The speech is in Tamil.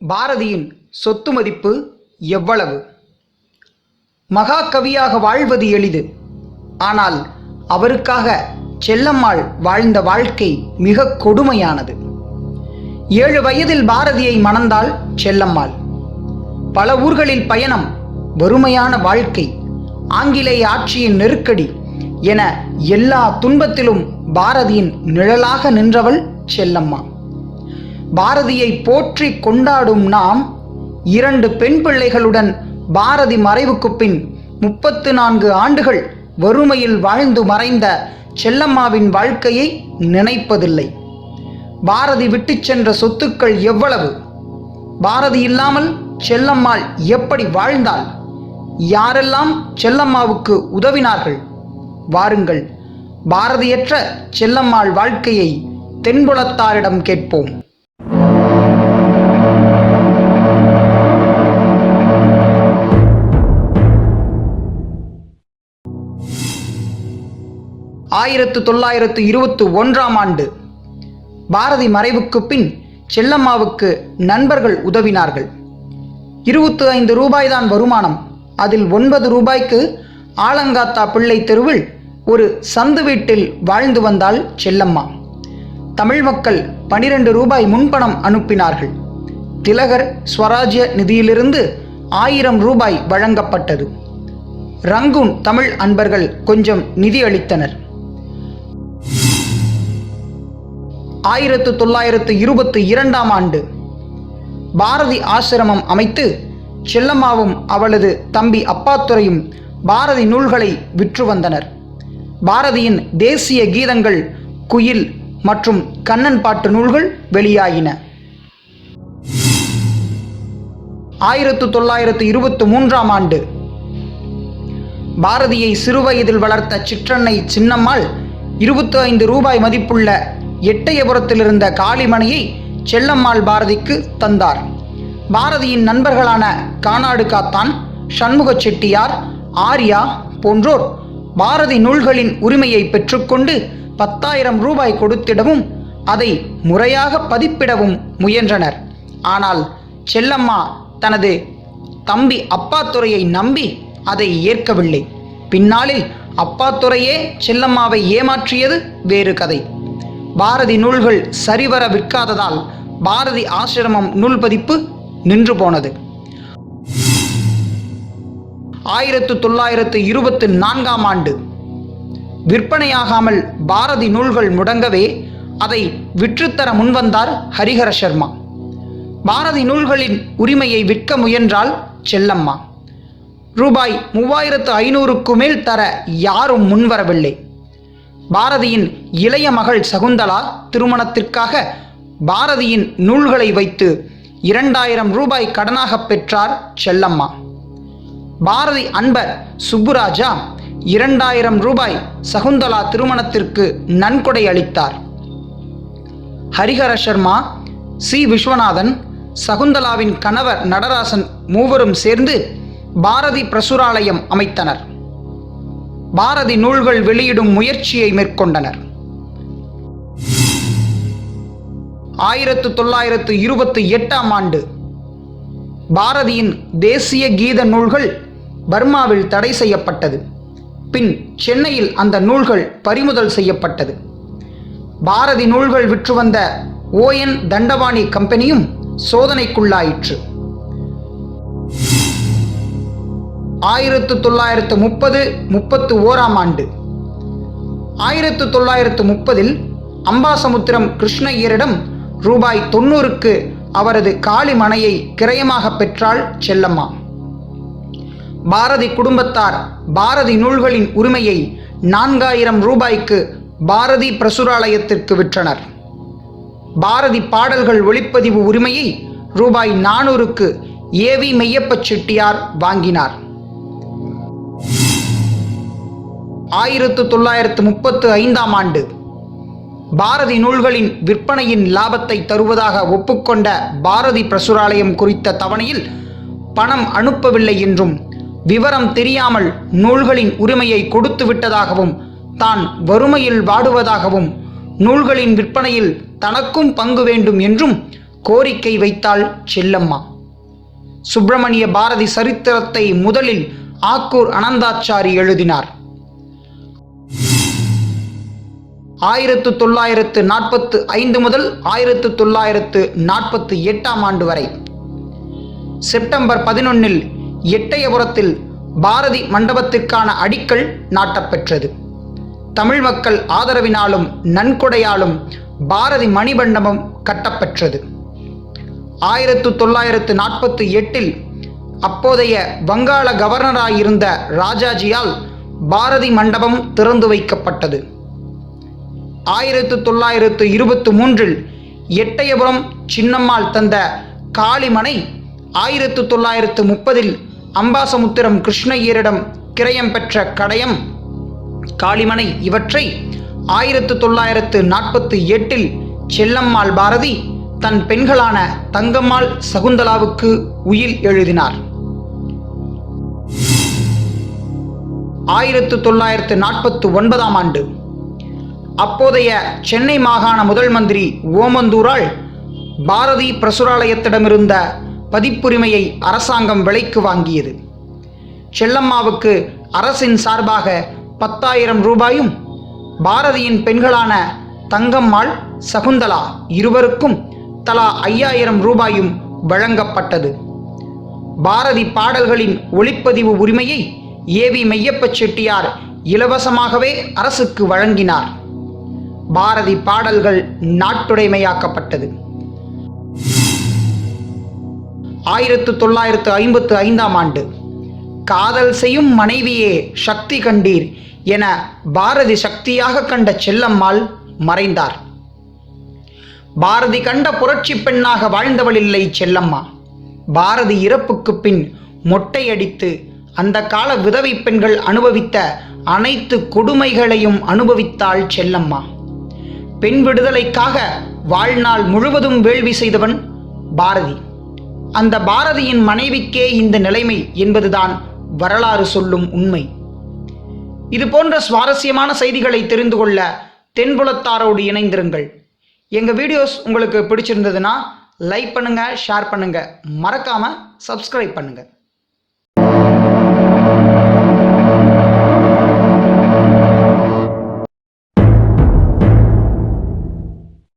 பாரதியின் சொத்து மதிப்பு எவ்வளவு? மகாகவியாக வாழ்வது எளிது. ஆனால் அவருக்காக செல்லம்மாள் வாழ்ந்த வாழ்க்கை மிக கொடுமையானது. ஏழு வயதில் பாரதியை மணந்தாள் செல்லம்மாள். பல ஊர்களில் பயணம் வறுமையான வாழ்க்கை ஆங்கிலேய ஆட்சியின் நெருக்கடி என எல்லா துன்பத்திலும் பாரதியின் நிழலாக நின்றவள் செல்லம்மா. பாரதியை போற்றி கொண்டாடும் நாம் இரண்டு பெண் பிள்ளைகளுடன் பாரதி மறைவுக்குப் பின் முப்பத்து நான்கு ஆண்டுகள் வறுமையில் வாழ்ந்து மறைந்த செல்லம்மாவின் வாழ்க்கையை நினைப்பதில்லை. பாரதி விட்டுச் சென்ற சொத்துக்கள் எவ்வளவு? பாரதி இல்லாமல் செல்லம்மாள் எப்படி வாழ்ந்தாள்? யாரெல்லாம் செல்லம்மாவுக்கு உதவினார்கள்? வாருங்கள் பாரதியற்ற செல்லம்மாள் வாழ்க்கையை தென்புலத்தாரிடம் கேட்போம். ஆயிரத்து தொள்ளாயிரத்து இருபத்து ஒன்றாம் ஆண்டு. பாரதி மறைவுக்கு பின் செல்லம்மாவுக்கு நண்பர்கள் உதவினார்கள். இருபத்து ஐந்து ரூபாய்தான் வருமானம். அதில் ஒன்பது ரூபாய்க்கு ஆலங்காத்தா பிள்ளை தெருவில் ஒரு சந்து வீட்டில் வாழ்ந்து வந்தாள் செல்லம்மா. தமிழ் மக்கள் பனிரெண்டு ரூபாய் முன்பணம் அனுப்பினார்கள். திலகர் ஸ்வராஜ்ய நிதியிலிருந்து ஆயிரம் ரூபாய் வழங்கப்பட்டது. ரங்கூன் தமிழ் அன்பர்கள் கொஞ்சம் நிதி அளித்தனர். ஆயிரத்து தொள்ளாயிரத்து இருபத்தி இரண்டாம் ஆண்டு. பாரதி ஆசிரமம் அமைத்து செல்லம்மாவும் அவளது தம்பி அப்பாத்துறையும் பாரதி நூல்களை விற்று வந்தனர். பாரதியின் தேசிய கீதங்கள் குயில் மற்றும் கண்ணன் பாட்டு நூல்கள் வெளியாயின. ஆயிரத்து தொள்ளாயிரத்து இருபத்தி மூன்றாம் ஆண்டு. பாரதியை சிறுவயதில் வளர்த்த சிற்றன்னை சின்னம்மாள் இருபத்தி ஐந்து ரூபாய் மதிப்புள்ள எட்டயபுரத்தில் இருந்த காளிமணியை செல்லம்மாள் பாரதிக்கு தந்தார். பாரதியின் நண்பர்களான கானாடு காத்தான் சண்முக செட்டியார் ஆர்யா போன்றோர் பாரதி நூல்களின் உரிமையை பெற்றுக்கொண்டு பத்தாயிரம் ரூபாய் கொடுத்திடவும் அதை முறையாக பதிப்பிடவும் முயன்றனர். ஆனால் செல்லம்மா தனது தம்பி அப்பாத்துறையை நம்பி அதை ஏற்கவில்லை. பின்னாளில் அப்பாத்துறையே செல்லம்மாவை ஏமாற்றியது வேறு கதை. பாரதி நூல்கள் சரிவர விற்காததால் பாரதி ஆசிரமம் நூல் பதிப்பு நின்று போனது. ஆயிரத்து தொள்ளாயிரத்து இருபத்து நான்காம் ஆண்டு. விற்பனையாகாமல் பாரதி நூல்கள் முடங்கவே அதை விற்றுத்தர முன்வந்தார் ஹரிஹர சர்மா. பாரதி நூல்களின் உரிமையை விற்க முயன்றால் செல்லம்மா. ரூபாய் மூவாயிரத்து ஐநூறுக்கு மேல் தர யாரும் முன்வரவில்லை. பாரதியின் இளைய மகள் சகுந்தலா திருமணத்திற்காக பாரதியின் நூல்களை வைத்து இரண்டாயிரம் ரூபாய் கடனாக பெற்றார் செல்லம்மா. பாரதி அன்பர் சுப்புராஜா இரண்டாயிரம் ரூபாய் சகுந்தலா திருமணத்திற்கு நன்கொடை அளித்தார். ஹரிஹர சர்மா சி. விஸ்வநாதன் சகுந்தலாவின் கணவர் நடராசன் மூவரும் சேர்ந்து பாரதி பிரசுராலயம் அமைத்தனர். பாரதி நூல்கள் வெளியிடும் முயற்சியை மேற்கொண்டனர். ஆயிரத்து தொள்ளாயிரத்து இருபத்தி எட்டாம் ஆண்டு பாரதியின் தேசிய கீத நூல்கள் பர்மாவில் தடை செய்யப்பட்டது. பின் சென்னையில் அந்த நூல்கள் பறிமுதல் செய்யப்பட்டது. பாரதி நூல்கள் விற்று வந்த ஓஎன் தண்டவாணி கம்பெனியும் சோதனைக்குள்ளாயிற்று. ஆயிரத்து தொள்ளாயிரத்து முப்பது முப்பத்து ஓராம் ஆண்டு. ஆயிரத்து தொள்ளாயிரத்து முப்பதில் அம்பாசமுத்திரம் கிருஷ்ணய்யரிடம் ரூபாய் தொண்ணூறுக்கு அவரது காளிமனையை கிரயமாக பெற்றாள் செல்லம்மா. பாரதி குடும்பத்தார் பாரதி நூல்களின் உரிமையை நான்காயிரம் ரூபாய்க்கு பாரதி பிரசுராலயத்திற்கு விற்றனர். பாரதி பாடல்கள் ஒளிப்பதிவு உரிமையை ரூபாய் நானூறுக்கு ஏவி மெய்யப்ப செட்டியார் வாங்கினார். ஆயிரத்து தொள்ளாயிரத்து முப்பத்து ஐந்தாம் ஆண்டு பாரதி நூல்களின் விற்பனையின் லாபத்தை தருவதாக ஒப்புக்கொண்ட பாரதி பிரசுராலயம் குறித்த தவணையில் பணம் அனுப்பவில்லை என்றும் விவரம் தெரியாமல் நூல்களின் உரிமையை கொடுத்து விட்டதாகவும் தான் வறுமையில் வாடுவதாகவும் நூல்களின் விற்பனையில் தனக்கும் பங்கு வேண்டும் என்றும் கோரிக்கை வைத்தாள் செல்லம்மா. சுப்பிரமணிய பாரதி சரித்திரத்தை முதலில் ஆக்கூர் அனந்தாச்சாரி எழுதினார். ஆயிரத்து தொள்ளாயிரத்து நாற்பத்து ஐந்து முதல் ஆயிரத்து தொள்ளாயிரத்து நாற்பத்து எட்டாம் ஆண்டு வரை. செப்டம்பர் பதினொன்னில் எட்டயபுரத்தில் பாரதி மண்டபத்திற்கான அடிக்கல் நாட்டப்பெற்றது. தமிழ் மக்கள் ஆதரவினாலும் நன்கொடையாலும் பாரதி மணிமண்டபம் கட்டப்பெற்றது. ஆயிரத்து தொள்ளாயிரத்து நாற்பத்தி எட்டில் அப்போதைய வங்காள கவர்னராயிருந்த ராஜாஜியால் பாரதி மண்டபம் திறந்து வைக்கப்பட்டது. ஆயிரத்து தொள்ளாயிரத்து இருபத்தி மூன்றில் எட்டயபுரம் சின்னம்மாள் தந்த காளிமனை ஆயிரத்து தொள்ளாயிரத்து முப்பதில் அம்பாசமுத்திரம் கிருஷ்ணய்யரிடம் கிரயம் பெற்ற கடயம் காளிமனை இவற்றை ஆயிரத்து தொள்ளாயிரத்து நாற்பத்தி எட்டில் செல்லம்மாள் பாரதி தன் பெண்களான தங்கம்மாள் சகுந்தலாவுக்கு உயில் எழுதினார். ஆயிரத்து தொள்ளாயிரத்து நாற்பத்து ஒன்பதாம் ஆண்டு. அப்போதைய சென்னை மாகாண முதல் மந்திரி ஓமந்தூரால் பாரதி பிரசுராலயத்திடமிருந்த பதிப்புரிமையை அரசாங்கம் விலைக்கு வாங்கியது. செல்லம்மாவுக்கு அரசின் சார்பாக பத்தாயிரம் ரூபாயும் பாரதியின் பெண்களான தங்கம்மாள் சகுந்தலா இருவருக்கும் தலா ஐயாயிரம் ரூபாயும் வழங்கப்பட்டது. பாரதி பாடல்களின் ஒளிப்பதிவு உரிமையை ஏவி மெய்யப்ப செட்டியார் இலவசமாகவே அரசுக்கு வழங்கினார். பாரதி பாடல்கள் நாட்டுடைமையாக்கப்பட்டது. ஆயிரத்து தொள்ளாயிரத்து ஐம்பத்து ஐந்தாம் ஆண்டு காதல் செய்யும் மனைவியே சக்தி கண்டீர் என பாரதி சக்தியாக கண்ட செல்லம்மாள் மறைந்தார். பாரதி கண்ட புரட்சி பெண்ணாக வாழ்ந்தவள் இல்லை செல்லம்மா. பாரதி இறப்புக்கு பின் மொட்டையடித்து அந்த கால விதவை பெண்கள் அனுபவித்த அனைத்து கொடுமைகளையும் அனுபவித்தாள் செல்லம்மா. பெண் விடுதலைக்காக வாழ்நாள் முழுவதும் வேள்வி செய்தவன் பாரதி. அந்த பாரதியின் மனைவிக்கே இந்த நிலைமை என்பதுதான் வரலாறு சொல்லும் உண்மை. இது போன்ற சுவாரஸ்யமான செய்திகளை தெரிந்து கொள்ள தென்புலத்தாரோடு இணைந்திருங்கள். எங்கள் வீடியோஸ் உங்களுக்கு பிடிச்சிருந்ததுன்னா லைக் பண்ணுங்கள் ஷேர் பண்ணுங்கள் மறக்காமல் சப்ஸ்கிரைப் பண்ணுங்கள்